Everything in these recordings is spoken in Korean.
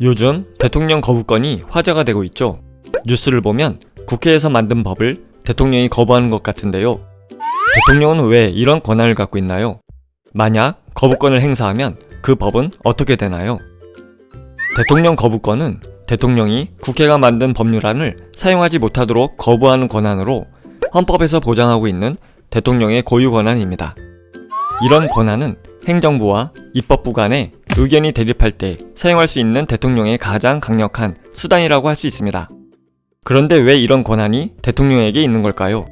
요즘 대통령 거부권이 화제가 되고 있죠. 뉴스를 보면 국회에서 만든 법을 대통령이 거부하는 것 같은데요. 대통령은 왜 이런 권한을 갖고 있나요? 만약 거부권을 행사하면 그 법은 어떻게 되나요? 대통령 거부권은 대통령이 국회가 만든 법률안을 사용하지 못하도록 거부하는 권한으로 헌법에서 보장하고 있는 대통령의 고유 권한입니다. 이런 권한은 행정부와 입법부 간에 의견이 대립할 때 사용할 수 있는 대통령의 가장 강력한 수단이라고 할 수 있습니다. 그런데 왜 이런 권한이 대통령에게 있는 걸까요?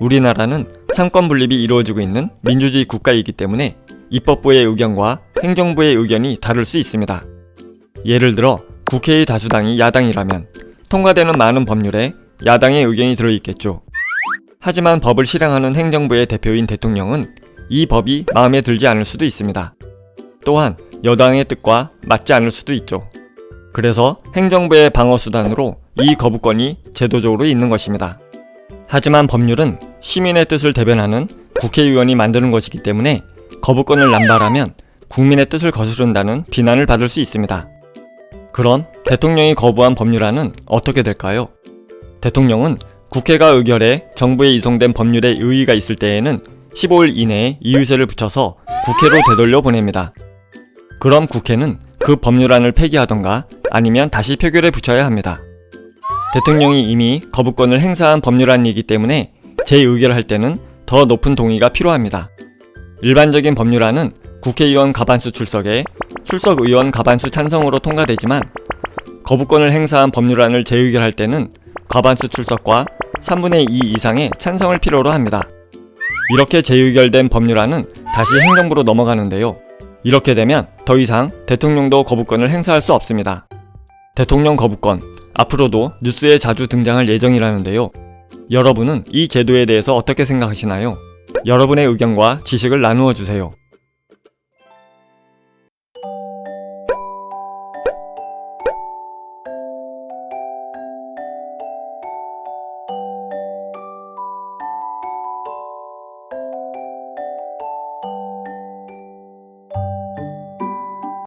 우리나라는 상권 분립이 이루어지고 있는 민주주의 국가이기 때문에 입법부의 의견과 행정부의 의견이 다를 수 있습니다. 예를 들어 국회의 다수당이 야당이라면 통과되는 많은 법률에 야당의 의견이 들어있겠죠. 하지만 법을 실행하는 행정부의 대표인 대통령은 이 법이 마음에 들지 않을 수도 있습니다. 또한 여당의 뜻과 맞지 않을 수도 있죠. 그래서 행정부의 방어수단으로 이 거부권이 제도적으로 있는 것입니다. 하지만 법률은 시민의 뜻을 대변하는 국회의원이 만드는 것이기 때문에 거부권을 남발하면 국민의 뜻을 거스른다는 비난을 받을 수 있습니다. 그럼 대통령이 거부한 법률안은 어떻게 될까요? 대통령은 국회가 의결해 정부에 이송된 법률에 의의가 있을 때에는 15일 이내에 이의세를 붙여서 국회로 되돌려 보냅니다. 그럼 국회는 그 법률안을 폐기하던가 아니면 다시 표결에 붙여야 합니다. 대통령이 이미 거부권을 행사한 법률안이기 때문에 재의결할 때는 더 높은 동의가 필요합니다. 일반적인 법률안은 국회의원 가반수 출석에 출석 의원 가반수 찬성으로 통과되지만 거부권을 행사한 법률안을 재의결할 때는 과반수 출석과 3분의 2 이상의 찬성을 필요로 합니다. 이렇게 재의결된 법률안은 다시 행정부로 넘어가는데요. 이렇게 되면 더 이상 대통령도 거부권을 행사할 수 없습니다. 대통령 거부권, 앞으로도 뉴스에 자주 등장할 예정이라는데요. 여러분은 이 제도에 대해서 어떻게 생각하시나요? 여러분의 의견과 지식을 나누어 주세요.